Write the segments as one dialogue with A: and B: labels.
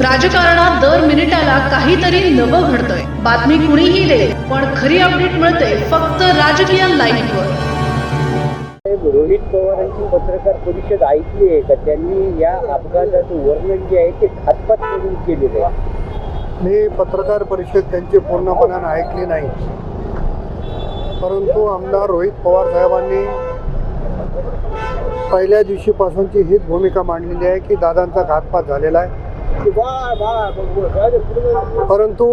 A: राजकारणात दर मिनिटाला काहीतरी नवं घडतंय. बातमी कुणीही दे पण खरी अपडेट मिळते फक्त राजकीय लाईव्हवर
B: रोहित पवारांची पत्रकार परिषद ऐकली आहे का? त्यांनी या अपघाताचं वर्णन जे आहे ते घातपात करून केलेलं आहे.
C: मी पत्रकार परिषद त्यांची पूर्णपणाने ऐकली नाही. परंतु आमदार रोहित पवार साहेबांनी पहिल्या दिवशीपासूनची हीच भूमिका मांडलेली आहे की दादांचा घातपात झालेला आहे. परंतु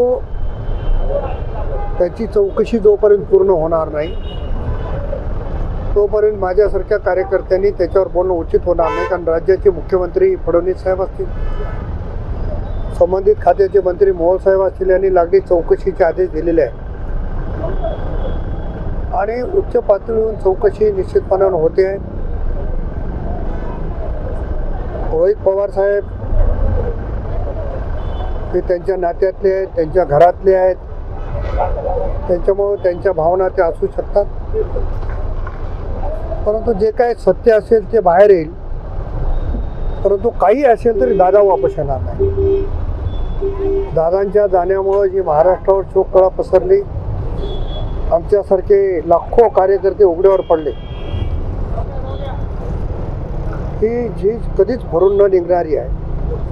C: त्याची चौकशी जोपर्यंत पूर्ण होणार नाही तोपर्यंत माझ्यासारख्या कार्यकर्त्यांनी त्याच्यावर बोलणं उचित होणार नाही कारण राज्याचे मुख्यमंत्री फडणवीस साहेब असतील संबंधित खात्याचे मंत्री मोहन साहेब असतील यांनी लागली चौकशीचे आदेश दिलेले आहे आणि उच्च पातळीवरून चौकशी निश्चितपणानं होते. आहे रोहित पवार साहेब ते त्यांच्या नात्यातले आहेत त्यांच्या घरातले आहेत. त्यांच्यामुळं त्यांच्या भावना त्या असू शकतात. परंतु जे काय सत्य असेल ते बाहेर येईल. परंतु काही असेल तरी दादा वापस येणार नाही. दादांच्या जाण्यामुळं जी महाराष्ट्रावर शोककळा पसरली आमच्यासारखे लाखो कार्यकर्ते उघड्यावर पडले. ही झीज कधीच भरून न निघणारी आहे.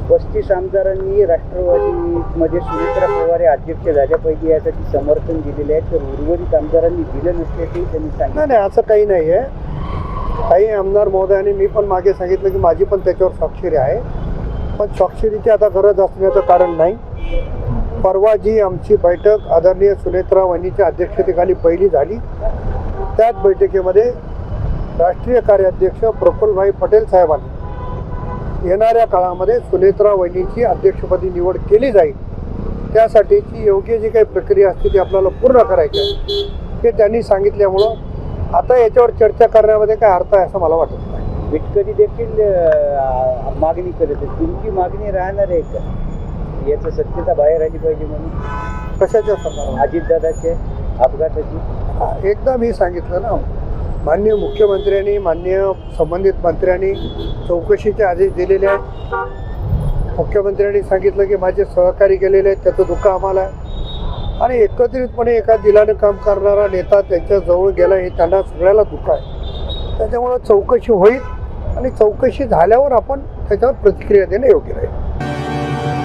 B: पस्तीस आमदारांनी राष्ट्रवादीमध्ये सुमित्रा पवार हे अध्यक्ष झाल्यापैकी यासाठी समर्थन दिलेले आहे. तर उर्वरित आमदारांनी दिलं नसल्याचंही त्यांनी
C: नाही
B: सांगितलं.
C: नाही असं काही नाही आहे. काही आमदार महोदयाने मी पण मागे सांगितलं की माझी पण त्याच्यावर स्वाक्षरी आहे. पण स्वाक्षरीची आता गरज असण्याचं कारण नाही. परवा जी आमची बैठक आदरणीय सुनेत्रा वहिनीच्या अध्यक्षतेखाली पहिली झाली त्याच बैठकीमध्ये राष्ट्रीय कार्याध्यक्ष प्रफुल्लभाई पटेल साहेबांनी येणाऱ्या काळामध्ये सुनेत्रा वहिनीची अध्यक्षपदी निवड केली जाईल. त्यासाठीची योग्य जी काही प्रक्रिया असते ती आपल्याला पूर्ण करायची आहे. हे त्यांनी सांगितल्यामुळं आता याच्यावर चर्चा करण्यामध्ये काय अर्थ आहे असं मला वाटत नाही.
B: विटकरी देखील मागणी करत आहे तुमची मागणी राहणार आहे का? याचं सत्यता बाहेर आली पाहिजे म्हणून.
C: कशाच्या संदर्भात?
B: अजितदादाच्या अपघाताची.
C: एकदा मी सांगितलं ना माननीय मुख्यमंत्र्यांनी माननीय संबंधित मंत्र्यांनी चौकशीचे आदेश दिलेले आहेत. मुख्यमंत्र्यांनी सांगितलं की माझे सहकारी गेलेले आहेत त्याचं दुःख आम्हाला आहे. आणि एकत्रितपणे एका दिलानं काम करणारा नेता त्यांच्याजवळ गेला हे त्यांना सगळ्याला दुःख आहे. त्याच्यामुळं चौकशी होईल आणि चौकशी झाल्यावर आपण त्याच्यावर प्रतिक्रिया देणं योग्य राहील.